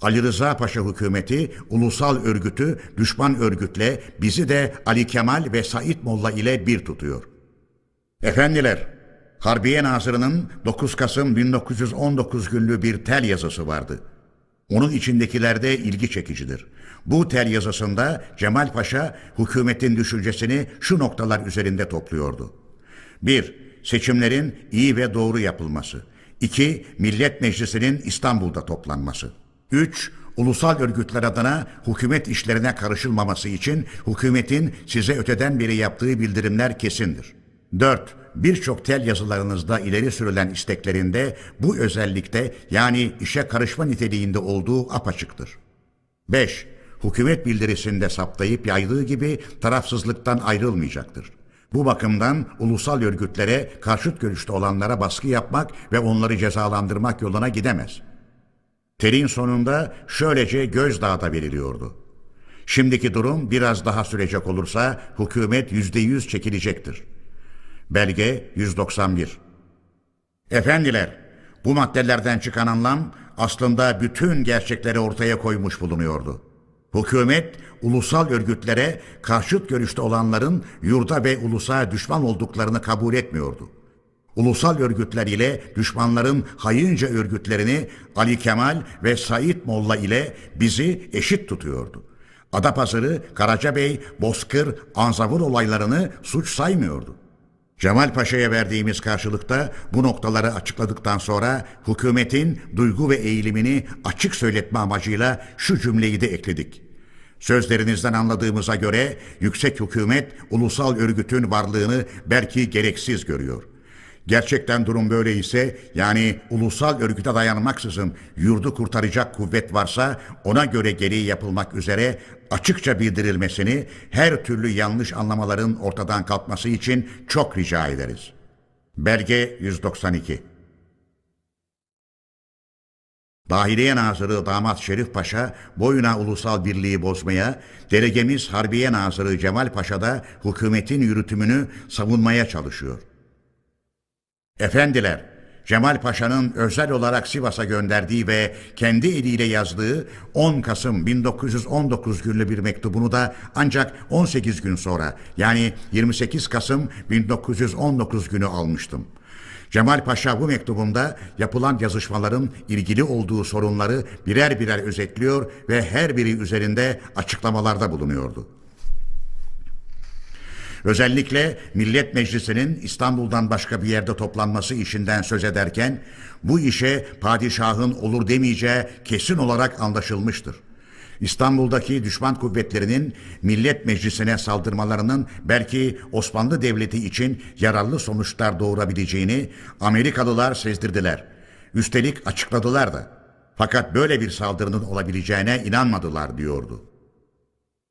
Ali Rıza Paşa hükümeti ulusal örgütü düşman örgütle bizi de Ali Kemal ve Said Molla ile bir tutuyor. Efendiler, Harbiye Nazırı'nın 9 Kasım 1919 günlü bir tel yazısı vardı. Onun içindekiler de ilgi çekicidir. Bu tel yazısında Cemal Paşa hükümetin düşüncesini şu noktalar üzerinde topluyordu. 1. Seçimlerin iyi ve doğru yapılması. 2. Millet Meclisi'nin İstanbul'da toplanması. 3. Ulusal örgütler adına hükümet işlerine karışılmaması için hükümetin size öteden beri yaptığı bildirimler kesindir. 4. Birçok tel yazılarınızda ileri sürülen isteklerinde bu özellikte yani işe karışma niteliğinde olduğu apaçıktır. 5. Hükümet bildirisinde saptayıp yaydığı gibi tarafsızlıktan ayrılmayacaktır. Bu bakımdan ulusal örgütlere karşıt görüşte olanlara baskı yapmak ve onları cezalandırmak yoluna gidemez. Telin sonunda şöylece gözdağda veriliyordu. Şimdiki durum biraz daha sürecek olursa hükümet yüzde yüz çekilecektir. Belge 191 Efendiler, bu maddelerden çıkan anlam aslında bütün gerçekleri ortaya koymuş bulunuyordu. Hükümet, ulusal örgütlere karşıt görüşte olanların yurda ve ulusa düşman olduklarını kabul etmiyordu. Ulusal örgütler ile düşmanların hayınca örgütlerini Ali Kemal ve Said Molla ile bizi eşit tutuyordu. Adapazarı, Karacabey, Bozkır, Anzavur olaylarını suç saymıyordu. Cemal Paşa'ya verdiğimiz karşılıkta bu noktaları açıkladıktan sonra hükümetin duygu ve eğilimini açık söyletme amacıyla şu cümleyi de ekledik. Sözlerinizden anladığımıza göre yüksek hükümet ulusal örgütün varlığını belki gereksiz görüyor. Gerçekten durum böyle ise yani ulusal örgüte dayanmaksızın yurdu kurtaracak kuvvet varsa ona göre gereği yapılmak üzere açıkça bildirilmesini her türlü yanlış anlamaların ortadan kalkması için çok rica ederiz. Belge 192 Dahiliye Nazırı Damat Şerif Paşa boyuna ulusal birliği bozmaya, delegemiz Harbiye Nazırı Cemal Paşa da hükümetin yürütümünü savunmaya çalışıyor. Efendiler, Cemal Paşa'nın özel olarak Sivas'a gönderdiği ve kendi eliyle yazdığı 10 Kasım 1919 günlü bir mektubunu da ancak 18 gün sonra yani 28 Kasım 1919 günü almıştım. Cemal Paşa bu mektubunda yapılan yazışmaların ilgili olduğu sorunları birer birer özetliyor ve her biri üzerinde açıklamalarda bulunuyordu. Özellikle Millet Meclisi'nin İstanbul'dan başka bir yerde toplanması işinden söz ederken bu işe padişahın olur demeyeceği kesin olarak anlaşılmıştır. İstanbul'daki düşman kuvvetlerinin Millet Meclisi'ne saldırmalarının belki Osmanlı Devleti için yararlı sonuçlar doğurabileceğini Amerikalılar sezdirdiler. Üstelik açıkladılar da. Fakat böyle bir saldırının olabileceğine inanmadılar diyordu.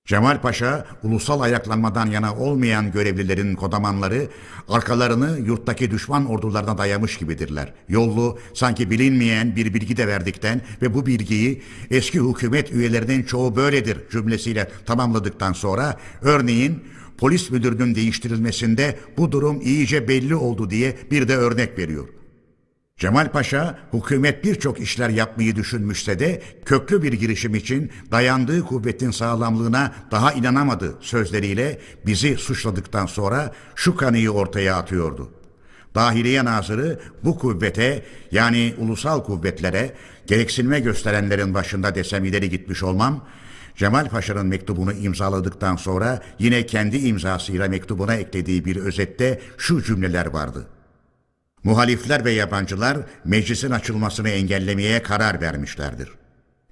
Cemal Paşa, ulusal ayaklanmadan yana olmayan görevlilerin kodamanları, arkalarını yurttaki düşman ordularına dayamış gibidirler. Yollu, sanki bilinmeyen bir bilgi de verdikten ve bu bilgiyi eski hükümet üyelerinin çoğu böyledir cümlesiyle tamamladıktan sonra, örneğin polis müdürünün değiştirilmesinde bu durum iyice belli oldu diye bir de örnek veriyor. Cemal Paşa hükümet birçok işler yapmayı düşünmüşse de köklü bir girişim için dayandığı kuvvetin sağlamlığına daha inanamadı sözleriyle bizi suçladıktan sonra şu kanıyı ortaya atıyordu. Dahiliye Nazırı bu kuvvete yani ulusal kuvvetlere gereksinme gösterenlerin başında desem ileri gitmiş olmam, Cemal Paşa'nın mektubunu imzaladıktan sonra yine kendi imzasıyla mektubuna eklediği bir özette şu cümleler vardı. Muhalifler ve yabancılar meclisin açılmasını engellemeye karar vermişlerdir.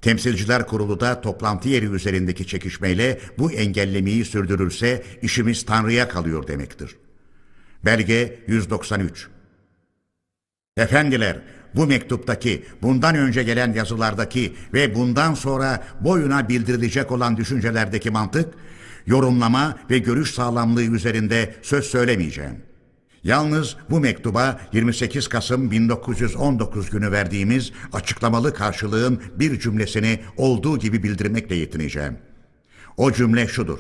Temsilciler Kurulu da toplantı yeri üzerindeki çekişmeyle bu engellemeyi sürdürürse işimiz Tanrı'ya kalıyor demektir. Belge 193 Efendiler, bu mektuptaki, bundan önce gelen yazılardaki ve bundan sonra boyuna bildirilecek olan düşüncelerdeki mantık, yorumlama ve görüş sağlamlığı üzerinde söz söylemeyeceğim. Yalnız bu mektuba 28 Kasım 1919 günü verdiğimiz açıklamalı karşılığın bir cümlesini olduğu gibi bildirmekle yetineceğim. O cümle şudur.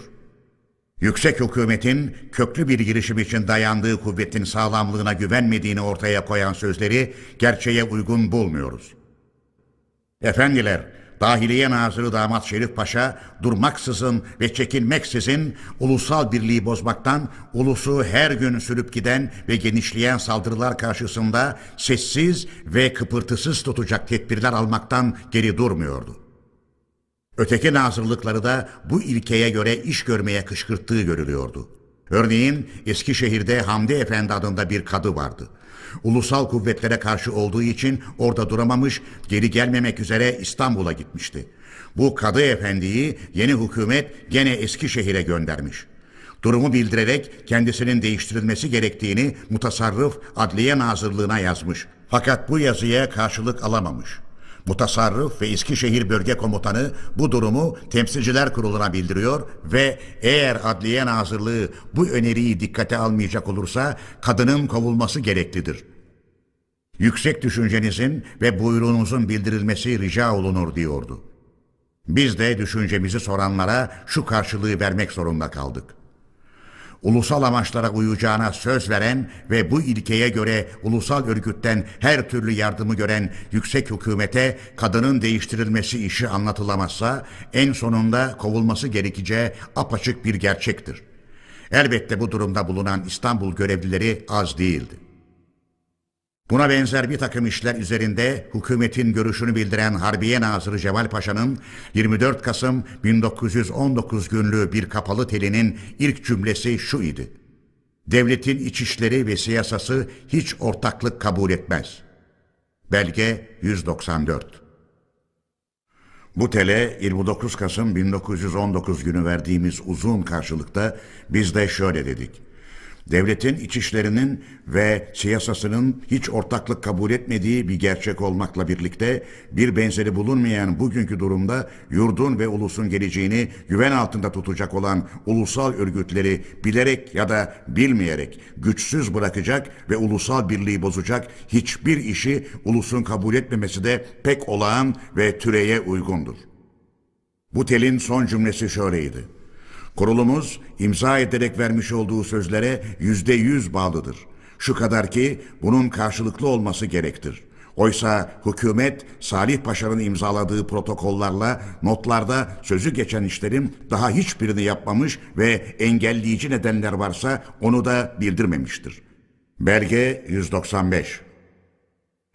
Yüksek hükümetin köklü bir girişim için dayandığı kuvvetin sağlamlığına güvenmediğini ortaya koyan sözleri gerçeğe uygun bulmuyoruz. Efendiler, Dahiliye Nazırı Damat Şerif Paşa durmaksızın ve çekinmeksizin ulusal birliği bozmaktan ulusu her gün sürüp giden ve genişleyen saldırılar karşısında sessiz ve kıpırtısız tutacak tedbirler almaktan geri durmuyordu. Öteki nazırlıkları da bu ilkeye göre iş görmeye kışkırttığı görülüyordu. Örneğin Eskişehir'de Hamdi Efendi adında bir kadı vardı. Ulusal kuvvetlere karşı olduğu için orada duramamış, geri gelmemek üzere İstanbul'a gitmişti. Bu kadı efendiyi yeni hükümet gene Eskişehir'e göndermiş. Durumu bildirerek kendisinin değiştirilmesi gerektiğini mutasarrıf Adliye Nazırlığına yazmış. Fakat bu yazıya karşılık alamamış. Mutasarrıf ve Eskişehir Bölge Komutanı bu durumu Temsilciler Kurulu'na bildiriyor ve eğer Adliye Nazırlığı bu öneriyi dikkate almayacak olursa kadının kovulması gereklidir. Yüksek düşüncenizin ve buyruğunuzun bildirilmesi rica olunur diyordu. Biz de düşüncemizi soranlara şu karşılığı vermek zorunda kaldık ulusal amaçlara uyacağına söz veren ve bu ilkeye göre ulusal örgütten her türlü yardımı gören yüksek hükümete kadının değiştirilmesi işi anlatılamazsa en sonunda kovulması gerekeceği apaçık bir gerçektir. Elbette bu durumda bulunan İstanbul görevlileri az değildi. Buna benzer bir takım işler üzerinde hükümetin görüşünü bildiren Harbiye Nazırı Cemal Paşa'nın 24 Kasım 1919 günlüğü bir kapalı telinin ilk cümlesi şu idi. Devletin iç işleri ve siyasası hiç ortaklık kabul etmez. Belge 194 Bu tele 29 Kasım 1919 günü verdiğimiz uzun karşılıkta biz de şöyle dedik. Devletin iç işlerinin ve siyasasının hiç ortaklık kabul etmediği bir gerçek olmakla birlikte bir benzeri bulunmayan bugünkü durumda yurdun ve ulusun geleceğini güven altında tutacak olan ulusal örgütleri bilerek ya da bilmeyerek güçsüz bırakacak ve ulusal birliği bozacak hiçbir işi ulusun kabul etmemesi de pek olağan ve türeye uygundur. Bu telin son cümlesi şöyleydi. Kurulumuz imza ederek vermiş olduğu sözlere yüzde yüz bağlıdır. Şu kadar ki bunun karşılıklı olması gerektir. Oysa hükümet Salih Paşa'nın imzaladığı protokollarla notlarda sözü geçen işlerin daha hiçbirini yapmamış ve engelleyici nedenler varsa onu da bildirmemiştir. Belge 195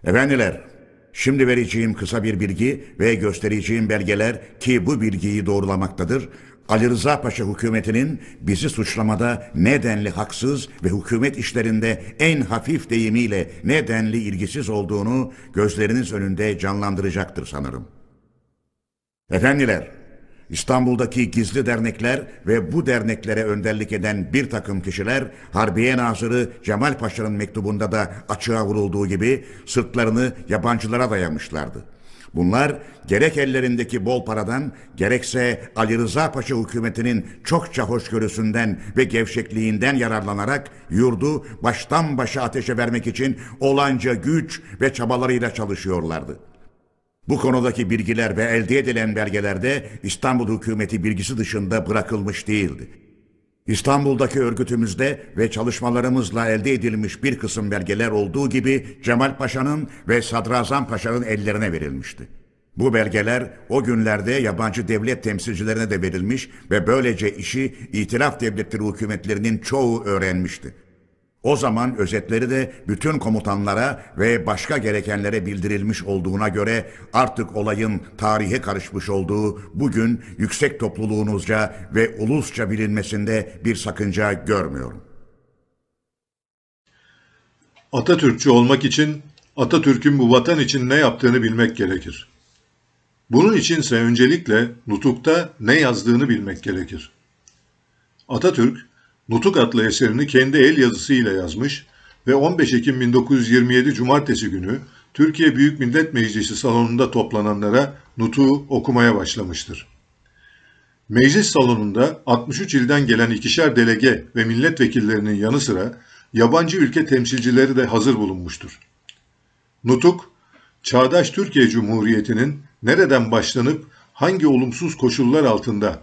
Efendiler, Şimdi vereceğim kısa bir bilgi ve göstereceğim belgeler ki bu bilgiyi doğrulamaktadır. Ali Rıza Paşa hükümetinin bizi suçlamada nedenli haksız ve hükümet işlerinde en hafif deyimiyle nedenli ilgisiz olduğunu gözleriniz önünde canlandıracaktır sanırım. Efendiler, İstanbul'daki gizli dernekler ve bu derneklere önderlik eden bir takım kişiler Harbiye Nazırı Cemal Paşa'nın mektubunda da açığa vurulduğu gibi sırtlarını yabancılara dayamışlardı. Bunlar gerek ellerindeki bol paradan gerekse Ali Rıza Paşa hükümetinin çokça hoşgörüsünden ve gevşekliğinden yararlanarak yurdu baştan başa ateşe vermek için olanca güç ve çabalarıyla çalışıyorlardı. Bu konudaki bilgiler ve elde edilen belgelerde İstanbul hükümeti bilgisi dışında bırakılmış değildi. İstanbul'daki örgütümüzde ve çalışmalarımızla elde edilmiş bir kısım belgeler olduğu gibi Cemal Paşa'nın ve Sadrazam Paşa'nın ellerine verilmişti. Bu belgeler o günlerde yabancı devlet temsilcilerine de verilmiş ve böylece işi itiraf devletleri hükümetlerinin çoğu öğrenmişti. O zaman özetleri de bütün komutanlara ve başka gerekenlere bildirilmiş olduğuna göre artık olayın tarihe karışmış olduğu bugün yüksek topluluğunuzca ve ulusça bilinmesinde bir sakınca görmüyorum. Atatürkçü olmak için Atatürk'ün bu vatan için ne yaptığını bilmek gerekir. Bunun içinse öncelikle Nutuk'ta ne yazdığını bilmek gerekir. Atatürk, Nutuk adlı eserini kendi el yazısıyla yazmış ve 15 Ekim 1927 Cumartesi günü Türkiye Büyük Millet Meclisi salonunda toplananlara Nutuk'u okumaya başlamıştır. Meclis salonunda 63 ilden gelen ikişer delege ve milletvekillerinin yanı sıra yabancı ülke temsilcileri de hazır bulunmuştur. Nutuk, çağdaş Türkiye Cumhuriyeti'nin nereden başlanıp hangi olumsuz koşullar altında,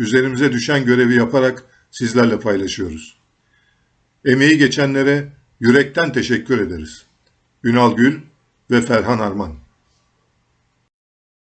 üzerimize düşen görevi yaparak sizlerle paylaşıyoruz. Emeği geçenlere yürekten teşekkür ederiz. Ünal Gül ve Ferhan Arman